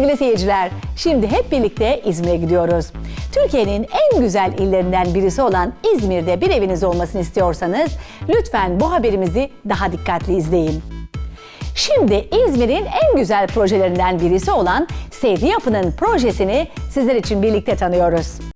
Sevgili seyirciler, şimdi hep birlikte İzmir'e gidiyoruz. Türkiye'nin en güzel illerinden birisi olan İzmir'de bir eviniz olmasını istiyorsanız lütfen bu haberimizi daha dikkatli izleyin. Şimdi İzmir'in en güzel projelerinden birisi olan Sevdi Yapı'nın projesini sizler için birlikte tanıyoruz.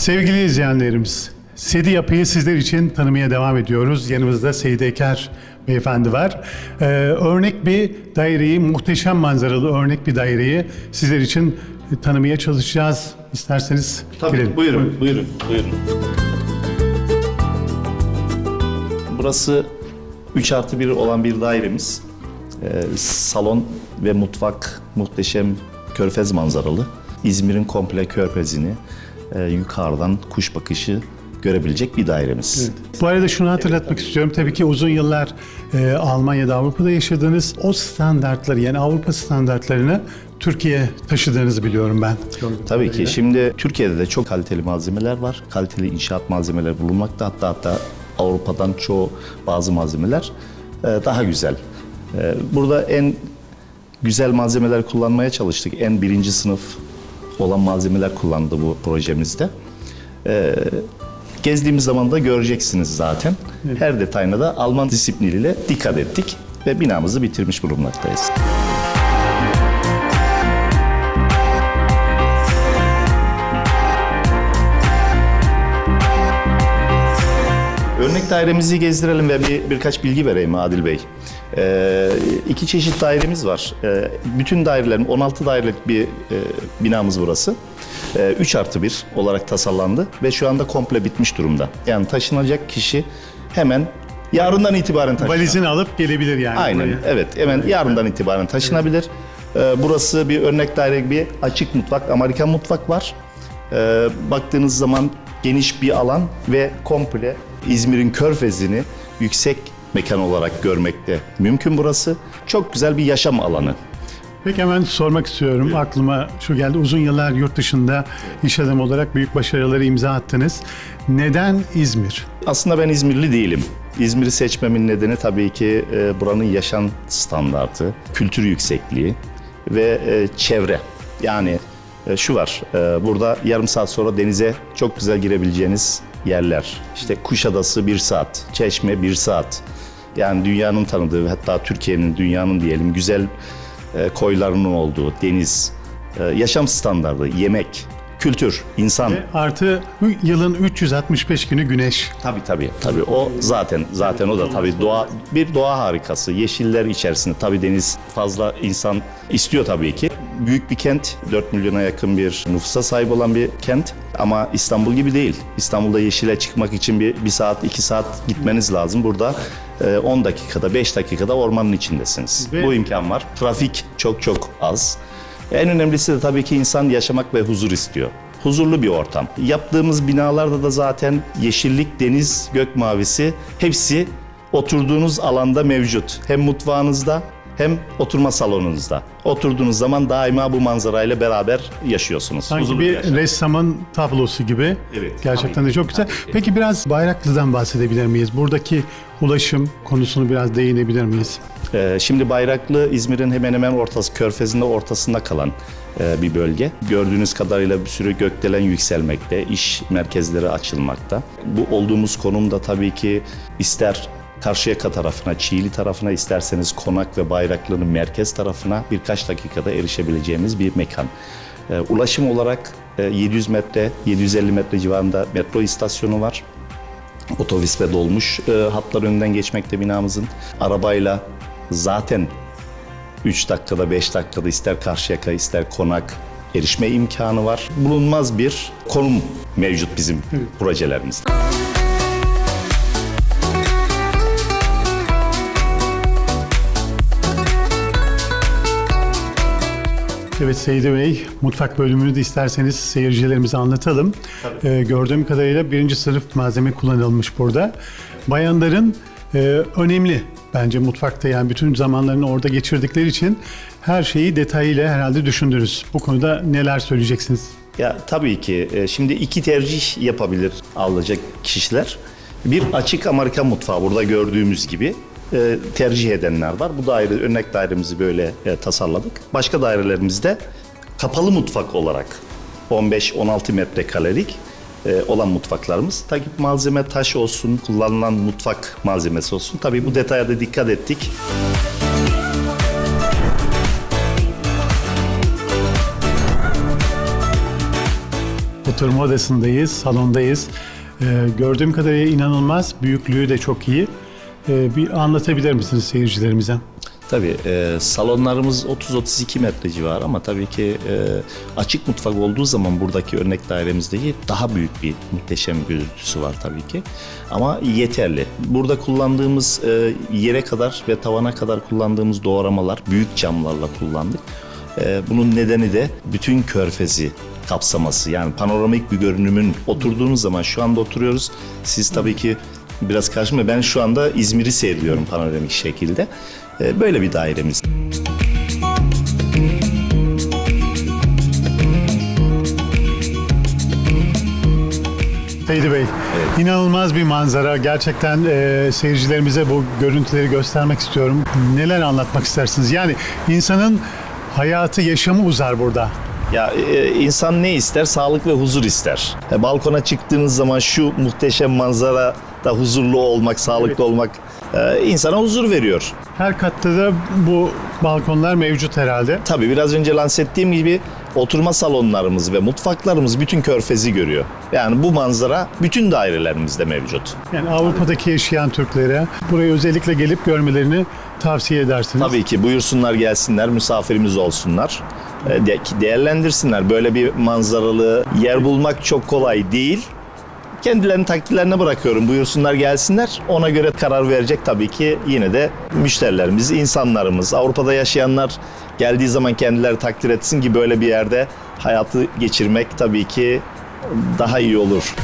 Sevgili izleyenlerimiz, Sedi Yapı'yı sizler için tanımaya devam ediyoruz. Yanımızda Seyit Eker beyefendi var. Ee, örnek bir daireyi, muhteşem manzaralı örnek bir daireyi sizler için tanımaya çalışacağız. İsterseniz Tabii girelim. buyurun, buyurun, buyurun. Burası 3 artı 1 olan bir dairemiz. Ee, salon ve mutfak muhteşem körfez manzaralı. İzmir'in komple körfezini e, yukarıdan kuş bakışı görebilecek bir dairemiz. Bu arada şunu hatırlatmak istiyorum. Tabii ki uzun yıllar e, Almanya'da, Avrupa'da yaşadığınız o standartları yani Avrupa standartlarını Türkiye'ye taşıdığınızı biliyorum ben. Tabii ki. Şimdi Türkiye'de de çok kaliteli malzemeler var. Kaliteli inşaat malzemeleri bulunmakta. Hatta hatta Avrupa'dan çoğu bazı malzemeler e, daha güzel. E, Burada en güzel malzemeler kullanmaya çalıştık. En birinci sınıf olan malzemeler kullandı bu projemizde. E, Gezdiğimiz zaman da göreceksiniz zaten. Her detayına da Alman disipliniyle dikkat ettik ve binamızı bitirmiş bulunmaktayız. Örnek dairemizi gezdirelim ve bir, birkaç bilgi vereyim Adil Bey. Ee, iki çeşit dairemiz var. Ee, bütün dairelerin 16 dairelik bir e, binamız burası. Ee, 3 artı 1 olarak tasarlandı ve şu anda komple bitmiş durumda. Yani taşınacak kişi hemen yarından itibaren taşınacak. Valizini alıp gelebilir yani. Aynen buraya. evet hemen yarından itibaren taşınabilir. Ee, burası bir örnek daire gibi açık mutfak, Amerikan mutfak var. Ee, baktığınız zaman geniş bir alan ve komple İzmir'in körfezini yüksek mekan olarak görmekte mümkün burası. Çok güzel bir yaşam alanı. Peki hemen sormak istiyorum. Aklıma şu geldi. Uzun yıllar yurt dışında iş adamı olarak büyük başarıları imza attınız. Neden İzmir? Aslında ben İzmirli değilim. İzmir'i seçmemin nedeni tabii ki e, buranın yaşam standartı, kültür yüksekliği ve e, çevre. Yani e, şu var, burada yarım saat sonra denize çok güzel girebileceğiniz yerler. İşte Kuşadası bir saat, Çeşme bir saat. Yani dünyanın tanıdığı hatta Türkiye'nin, dünyanın diyelim güzel e, koylarının olduğu deniz, e, yaşam standardı, yemek, kültür, insan. Artı yılın 365 günü güneş. Tabii tabii. Tabii o zaten zaten o da tabii doğa bir doğa harikası. Yeşiller içerisinde tabii deniz fazla insan istiyor tabii ki. Büyük bir kent, 4 milyona yakın bir nüfusa sahip olan bir kent ama İstanbul gibi değil. İstanbul'da yeşile çıkmak için bir, bir saat, iki saat gitmeniz lazım. Burada e, 10 dakikada, 5 dakikada ormanın içindesiniz. Ve- Bu imkan var. Trafik çok çok az. En önemlisi de tabii ki insan yaşamak ve huzur istiyor. Huzurlu bir ortam. Yaptığımız binalarda da zaten yeşillik, deniz, gök mavisi hepsi oturduğunuz alanda mevcut. Hem mutfağınızda hem oturma salonunuzda. Oturduğunuz zaman daima bu manzarayla beraber yaşıyorsunuz. Sanki Huzurlu bir yaşam. ressamın tablosu gibi. Evet, Gerçekten tabii de çok güzel. tabii. Peki biraz Bayraklı'dan bahsedebilir miyiz? Buradaki ulaşım konusunu biraz değinebilir miyiz? Ee, Şimdi Bayraklı İzmir'in hemen hemen ortası, körfezinde ortasında kalan e, bir bölge. Gördüğünüz kadarıyla bir sürü gökdelen yükselmekte, iş merkezleri açılmakta. Bu olduğumuz konumda tabii ki ister Karşıyaka tarafına, Çiğli tarafına, isterseniz Konak ve Bayraklı'nın merkez tarafına birkaç dakikada erişebileceğimiz bir mekan. Ee, Ulaşım olarak e, 700 metre, 750 metre civarında metro istasyonu var. Otobüs ve dolmuş e, hatlar önünden geçmekte binamızın. Arabayla zaten 3 dakikada 5 dakikada ister Karşıyaka ister Konak erişme imkanı var. Bulunmaz bir konum mevcut bizim projelerimizde. Evet Seydi Bey, mutfak bölümünü de isterseniz seyircilerimize anlatalım. Ee, gördüğüm kadarıyla birinci sınıf malzeme kullanılmış burada. Bayanların e, önemli bence mutfakta yani bütün zamanlarını orada geçirdikleri için her şeyi detayıyla herhalde düşündünüz. Bu konuda neler söyleyeceksiniz? Ya tabii ki e, şimdi iki tercih yapabilir alacak kişiler. Bir açık Amerikan mutfağı burada gördüğümüz gibi e, tercih edenler var. Bu daire örnek dairemizi böyle e, tasarladık. Başka dairelerimizde kapalı mutfak olarak 15-16 metrekarelik e, olan mutfaklarımız. Tabii malzeme taş olsun, kullanılan mutfak malzemesi olsun. Tabii bu detaya da dikkat ettik. Oturma odasındayız, salondayız. Ee, gördüğüm kadarıyla inanılmaz, büyüklüğü de çok iyi. Ee, bir anlatabilir misiniz seyircilerimize? Tabii e, salonlarımız 30-32 metre civarı ama tabii ki e, açık mutfak olduğu zaman buradaki örnek dairemizdeki daha büyük bir muhteşem görüntüsü var tabii ki. Ama yeterli. Burada kullandığımız e, yere kadar ve tavana kadar kullandığımız doğramalar büyük camlarla kullandık. E, bunun nedeni de bütün körfezi kapsaması yani panoramik bir görünümün oturduğunuz zaman şu anda oturuyoruz. Siz tabii ki biraz karşıma ben şu anda İzmir'i seyrediyorum panoramik şekilde. E, Böyle bir dairemiz. Seydi Bey, inanılmaz bir manzara. Gerçekten e, seyircilerimize bu görüntüleri göstermek istiyorum. Neler anlatmak istersiniz? Yani insanın hayatı, yaşamı uzar burada. Ya e, insan ne ister? Sağlık ve huzur ister. E, balkona çıktığınız zaman şu muhteşem manzara da huzurlu olmak, sağlıklı olmak e, insana huzur veriyor. Her katta da bu balkonlar mevcut herhalde. Tabii biraz önce lanse ettiğim gibi oturma salonlarımız ve mutfaklarımız bütün körfezi görüyor. Yani bu manzara bütün dairelerimizde mevcut. Yani Avrupa'daki yaşayan Türklere burayı özellikle gelip görmelerini tavsiye edersiniz. Tabii ki buyursunlar gelsinler, misafirimiz olsunlar. E, de- değerlendirsinler. Böyle bir manzaralı yer bulmak çok kolay değil. Kendilerinin takdirlerine bırakıyorum. Buyursunlar gelsinler. Ona göre karar verecek tabii ki yine de müşterilerimiz, insanlarımız, Avrupa'da yaşayanlar geldiği zaman kendileri takdir etsin ki böyle bir yerde hayatı geçirmek tabii ki daha iyi olur.